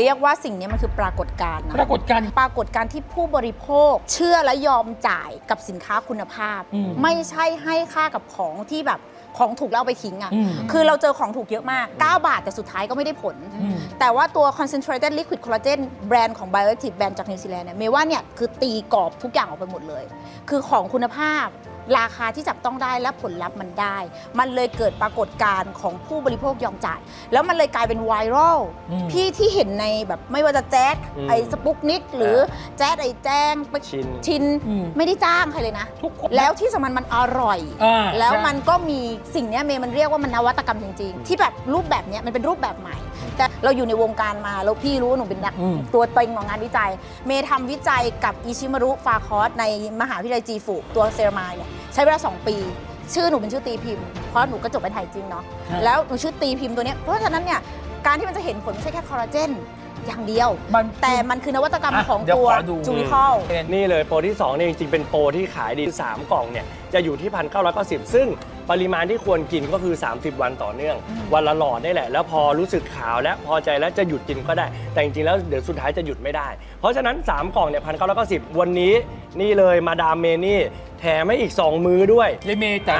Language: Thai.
เรียกว่าสิ่งนี้มันคือปรากฏการณ์นะปรากฏการณ์ปรากฏการณ์ที่ผู้บริโภค เชื่อและยอมจ่ายกับสินค้าคุณภาพ อืมไม่ใช่ให้ค่ากับของที่แบบของถูกแล้วเอาไปทิ้งอะ่ะอืมคือเราเจอของถูกเยอะมาก 9 บาทแต่สุดท้ายก็ไม่ได้ผล อืม แต่ว่าตัว concentrated liquid collagen แบรนด์ของ bioactive แบรนด์จากนิวซีแลนด์เนี่ยเมย์ว่าเนี่ยคือตีกรอบทุกอย่างออกไปหมดเลย คือของคุณภาพ ราคาที่จับต้องได้และผลลัพธ์มันได้ มันเลยเกิดปรากฏการณ์ของผู้บริโภคยอมจ่าย แล้วมันเลยกลายเป็นไวรัลอืมพี่ที่เห็นในแบบไม่ว่าจะแจ๊ดอืมไอ้สปุกนิก หรือแจ๊ดไอ้แจ้งไปชิน ชินอืม ไม่ได้จ้างใครเลยนะ ทุกคนแล้วที่สำคัญมันอร่อย อ่าแล้วใช่มันก็มีสิ่งเนี้ยเมย์มันเรียกว่ามันนวัตกรรมจริง ๆ ที่แบบรูปแบบเนี้ยมันเป็นรูปแบบใหม่ แต่ เราอยู่ในวงการมาแล้วพี่รู้ว่าหนูเป็นนักอืม ตัวเต็งของงานวิจัย เมย์ทำวิจัยกับอิชิมารุฟาคอสในมหาวิทยาลัยจีฟุตัวเซรามายเนี่ยใช้เวลา 2 ปี ชื่อหนูเป็นชื่อตีพิมพ์เพราะหนูก็จบไปไทยจริงเนาะครับแล้วหนูชื่อตีพิมพ์ตัวเนี้ยเพราะฉะนั้นเนี่ยการที่มันจะเห็นผลไม่ใช่แค่คอลลาเจน อย่างเดียว มันแต่มันคือนวัตกรรมอะของเดี๋ยวตัวขอดู จูริคอล นี่เลยโปรที่2เนี่ยจริงๆเป็นโปรที่ขายดี 3 กล่องเนี่ยจะอยู่ที่พันเก้าร้อยเก้าสิบซึ่งปริมาณที่ควรกินก็คือ 30 วันต่อเนื่อง วันละหลอดนี่แหละ แล้วพอรู้สึกขาวและพอใจแล้วจะหยุดกินก็ได้ แต่จริงๆแล้วเดี๋ยวสุดท้ายจะหยุดไม่ได้ เพราะฉะนั้น 3 กล่องเนี่ยพันเก้าร้อยเก้าสิบวันนี้นี่เลยมาดามเมนี่แถมให้อีก 2 มื้อด้วยยายเมย์แต่